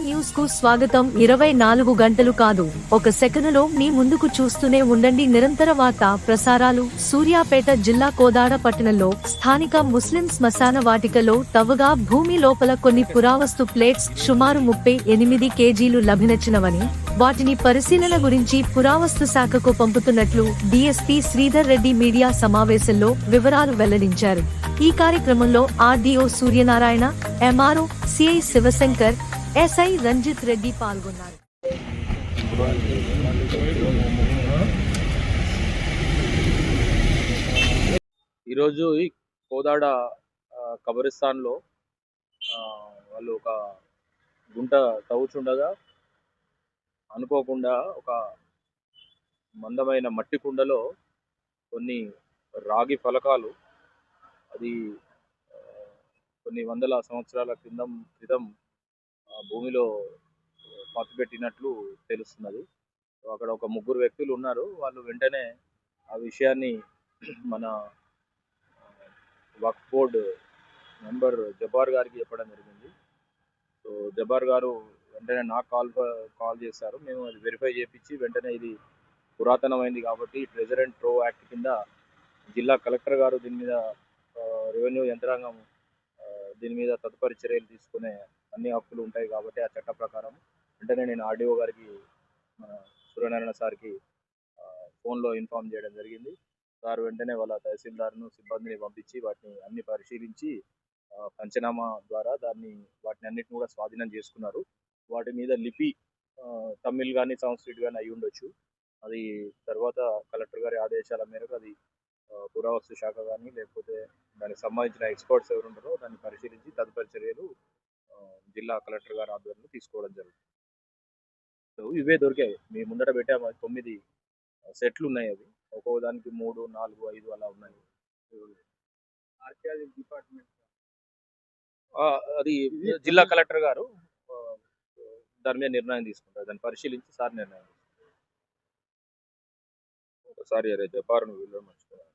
న్యూస్కు స్వాగతం. ఇరవై నాలుగు గంటలు కాదు. ఒక సెకనులో మీ ముందుకు చూస్తూనే ఉండండి. నిరంతర వార్తా ప్రసారాలు. సూర్యాపేట జిల్లా కోదాడ పట్టణంలో స్థానిక ముస్లిం శ్మశాన వాటికలో తవ్వగా భూమి లోపల కొన్ని పురావస్తు ప్లేట్స్ సుమారు ముప్పై ఎనిమిది కేజీలు లభించినవని వాటిని పరిశీలన గురించి పురావస్తు శాఖకు పంపుతున్నట్లు డిఎస్పీ శ్రీధర్ రెడ్డి మీడియా సమావేశంలో వివరాలు వెల్లడించారు. ఈ కార్యక్రమంలో RDO Suryanarayana MRO CI Shivashankar SI Ranjith Reddy పాల్గొన్నారు. ఈరోజు ఈ కోదాడ కబరిస్తాన్లో వాళ్ళు ఒక గుంట తవ్వుచుండగా అనుకోకుండా ఒక మందమైన మట్టి కుండలో కొన్ని రాగి ఫలకాలు అది కొన్ని వందల సంవత్సరాల క్రితం క్రితం భూమిలో పాతిపెట్టినట్లు తెలుస్తున్నది. సో అక్కడ ఒక ముగ్గురు వ్యక్తులు ఉన్నారు. వాళ్ళు వెంటనే ఆ విషయాన్ని మన వక్ఫ్ బోర్డ్ మెంబర్ జబార్ గారికి చెప్పడం జరిగింది. సో జబార్ గారు వెంటనే నాకు కాల్ కాల్ చేశారు. మేము అది వెరిఫై చేపించి వెంటనే ఇది పురాతనమైంది కాబట్టి ట్రెజర్ అండ్ ట్రో యాక్ట్ కింద జిల్లా కలెక్టర్ గారు దీని మీద రెవెన్యూ యంత్రాంగం దీని మీద తదుపరి చర్యలు తీసుకునే అన్ని హక్కులు ఉంటాయి కాబట్టి ఆ చట్ట ప్రకారం వెంటనే నేను ఆర్డీఓ గారికి మన సూర్యనారాయణ సార్కి ఫోన్లో ఇన్ఫామ్ చేయడం జరిగింది. సార్ వెంటనే వాళ్ళ తహసీల్దార్ను సిబ్బందిని పంపించి వాటిని అన్ని పరిశీలించి పంచనామా ద్వారా దాన్ని వాటిని అన్నిటిని కూడా స్వాధీనం చేసుకున్నారు. వాటి మీద లిపి తమిళ్ కానీ సంస్కృత్ కానీ అయి ఉండొచ్చు. అది తర్వాత కలెక్టర్ గారి ఆదేశాల మేరకు అది పురావస్తు శాఖ కానీ లేకపోతే దానికి సంబంధించిన ఎక్స్పర్ట్స్ ఎవరు ఉంటారో దాన్ని పరిశీలించి తదుపరి చర్యలు జిల్లా కలెక్టర్ గారి ఆధ్వర్యంలో తీసుకోవడం జరుగుతుంది. సో ఇవే దొరికాయి. మీ ముందట పెట్టాము తొమ్మిది సెట్లు ఉన్నాయి అవి. ఒక్కో దానికి మూడు నాలుగు ఐదు అలా ఉన్నాయి. Archaeology department. అది జిల్లా కలెక్టర్ గారు దాని మీద నిర్ణయం తీసుకుంటారు. దాన్ని పరిశీలించి సార్ నిర్ణయం తీసుకుంటారు. ఒకసారి అరే జపార్ను వీళ్ళు మర్చిపోయాను